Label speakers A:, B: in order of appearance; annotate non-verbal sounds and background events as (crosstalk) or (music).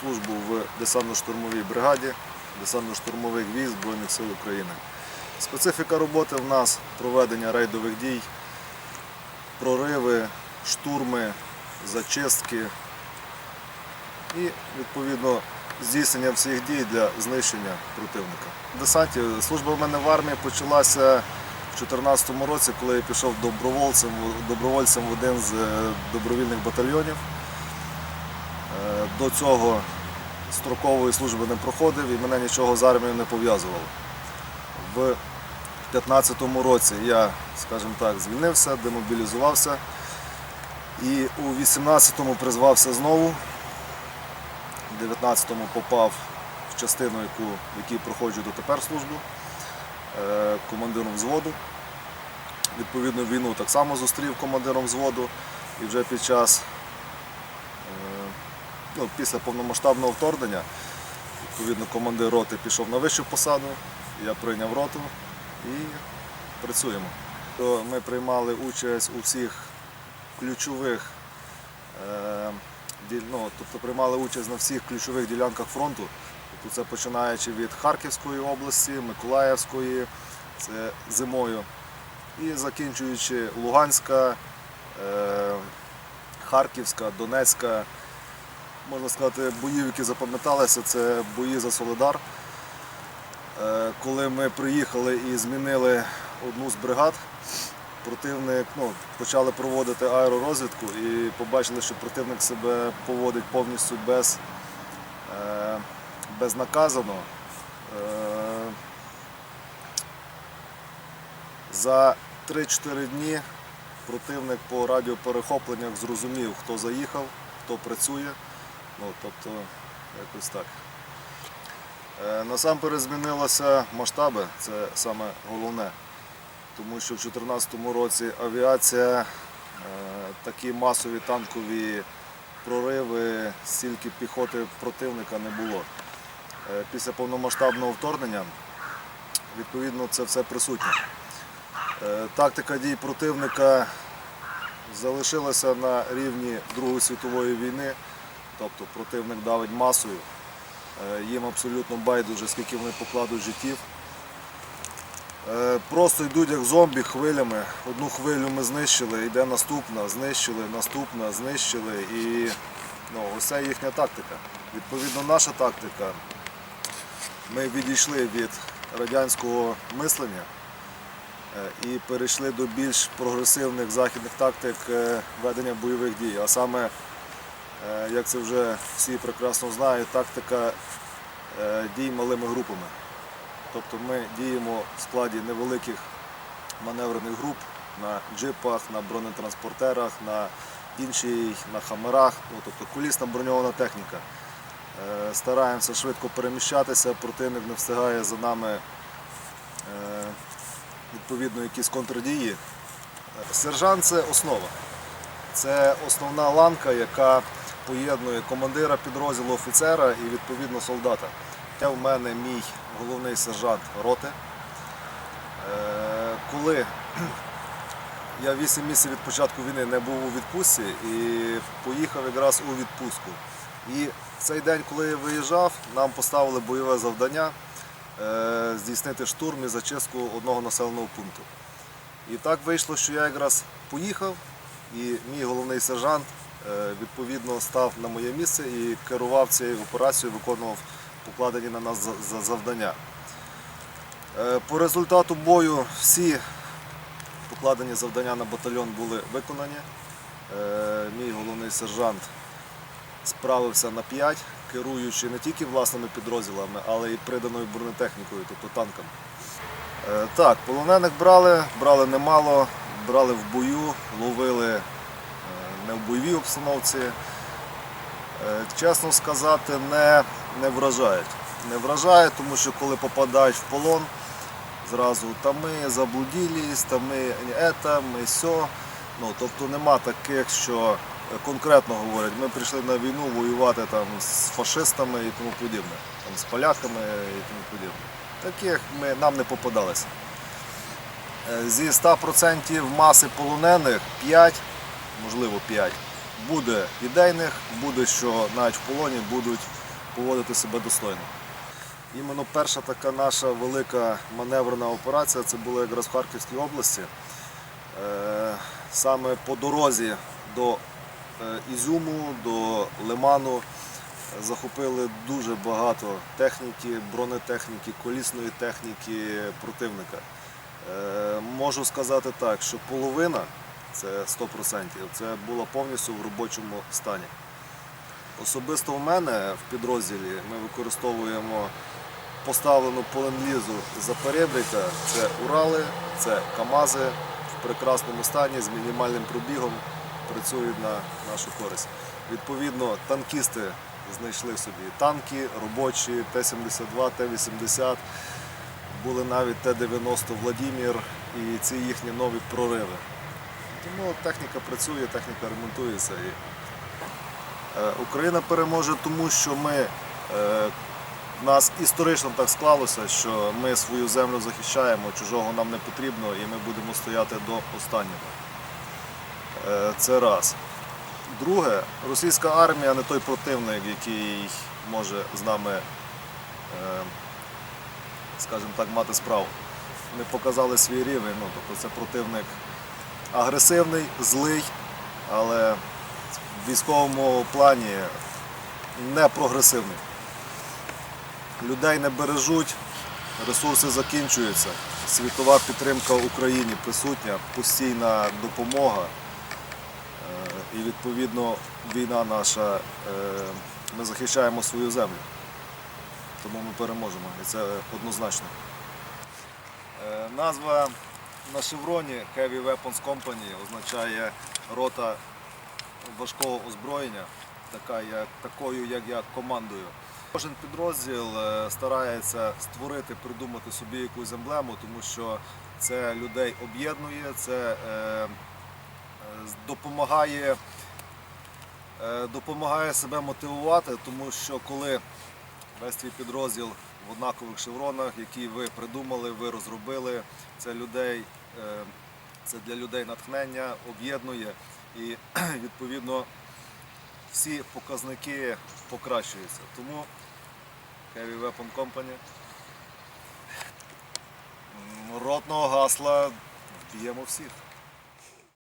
A: службу в десантно-штурмовій бригаді десантно-штурмових військ Збройних сил України. Специфіка роботи в нас проведення рейдових дій, прориви, штурми, зачистки і відповідно здійснення всіх дій для знищення противника. В служба в мене в армії почалася в 2014 році, коли я пішов добровольцем, добровольцем в один з е, добровільних батальйонів. Е, До цього строкової служби не проходив і мене нічого з армією не пов'язувало. В 2015 році я, скажімо так, звільнився, демобілізувався і у 18-му призвався знову. В 19-му попав в частину, яку, в якій проходжу дотепер службу е, командиром взводу. Відповідно, війну так само зустрів командиром взводу і вже під час ну, після повномасштабного вторгнення, відповідно, командир роти пішов на вищу посаду, я прийняв роту і працюємо. Ми приймали участь у всіх ключових, е, ну, тобто приймали участь на всіх ключових ділянках фронту. Тобто це починаючи від Харківської області, Миколаївської, це зимою, і закінчуючи Луганська, е, Харківська, Донецька, можна сказати, бої, які запам'яталися, це бої за Солидар. Е, Коли ми приїхали і змінили одну з бригад, противник ну, почали проводити аеророзвідку і побачили, що противник себе поводить повністю без, е, безнаказано. Е, За 3-4 дні противник по радіоперехопленнях зрозумів, хто заїхав, хто працює. Ну, тобто, якось так. Е, Насамперед змінилися масштаби, це саме головне. Тому що в 2014 році авіація, е, такі масові танкові прориви, стільки піхоти противника не було. Е, Після повномасштабного вторгнення, відповідно, це все присутнє. Тактика дій противника залишилася на рівні Другої світової війни, тобто противник давить масою. Е, Їм абсолютно байдуже, скільки вони покладуть життів. Е, Просто йдуть як зомбі хвилями. Одну хвилю ми знищили, йде наступна, знищили, наступна, знищили. І ну, це їхня тактика. Відповідно, наша тактика. Ми відійшли від радянського мислення е, і перейшли до більш прогресивних західних тактик ведення бойових дій. А саме, як це вже всі прекрасно знають, тактика е, дій малими групами. Тобто ми діємо в складі невеликих маневрених груп на джипах, на бронетранспортерах, на іншій, на хамерах, ну, тобто колісна броньована техніка. Е, Стараємося швидко переміщатися, противник не встигає за нами е, відповідно якісь контрдії. Е, Сержант це основа. Це основна ланка, яка поєднує командира підрозділу офіцера і відповідно солдата. Я в мене мій головний сержант роти. Е, Коли (clears throat) я 8 місяців від початку війни не був у відпустці і поїхав якраз у відпустку. І в цей день, коли я виїжджав, нам поставили бойове завдання е, здійснити штурм і зачистку одного населеного пункту. І так вийшло, що я якраз поїхав, і мій головний сержант відповідно став на моє місце і керував цією операцією, виконував покладені на нас за- за- завдання. Е, По результату бою всі покладені завдання на батальйон були виконані. Е, Мій головний сержант справився на 5, керуючи не тільки власними підрозділами, але й приданою бронетехнікою, тобто танками. Е, Так, полонених брали, брали немало, брали в бою, ловили е, не в бойовій обстановці. Е, Чесно сказати, не, не вражають. Не вражають, тому що коли попадають в полон, зразу там ми заблудились, там ми ета, ми сьо. Ну, тобто нема таких, що конкретно говорять, ми прийшли на війну воювати там, з фашистами і тому подібне, там, з поляками і тому подібне. Таких ми, нам не попадалося. Е, Зі 100% маси полонених 5, можливо 5, буде ідейних, буде, що навіть в полоні будуть поводити себе достойно. Іменно перша така наша велика маневрена операція це була якраз в Харківській області. Е, Саме по дорозі до е, Ізюму, до Лиману захопили дуже багато техніки, бронетехніки, колісної техніки противника. Е, Можу сказати так, що половина, це 100%, це була повністю в робочому стані. Особисто в мене в підрозділі ми використовуємо поставлену по за перебріка. Це Урали, це КАМАЗи в прекрасному стані з мінімальним пробігом працюють на нашу користь. Відповідно, танкісти знайшли собі танки робочі, Т-72, Т-80, були навіть Т-90 Владімір і ці їхні нові прориви. Тому техніка працює, техніка ремонтується. І Е, Україна переможе, тому що ми е, в нас історично так склалося, що ми свою землю захищаємо, чужого нам не потрібно, і ми будемо стояти до останнього. Е, Це раз. Друге, російська армія не той противник, який може з нами, е, скажімо так, мати справу. Вони показали свій рівень, ну, тобто це противник агресивний, злий, але в військовому плані не прогресивний. Людей не бережуть, ресурси закінчуються. Світова підтримка Україні присутня, постійна допомога. Е, І відповідно війна наша, е, ми захищаємо свою землю. Тому ми переможемо. І це однозначно. Е, Назва на шевроні Heavy Weapons Company означає рота важкого озброєння, така, як, такою, як я командую. Кожен підрозділ е, старається створити, придумати собі якусь емблему, тому що це людей об'єднує, це е, допомагає, е, допомагає себе мотивувати, тому що коли весь твій підрозділ в однакових шевронах, які ви придумали, ви розробили, це людей, це для людей натхнення, об'єднує і (clears throat) відповідно всі показники покращуються. Тому Heavy Weapon Company ротного гасла б'ємо всіх.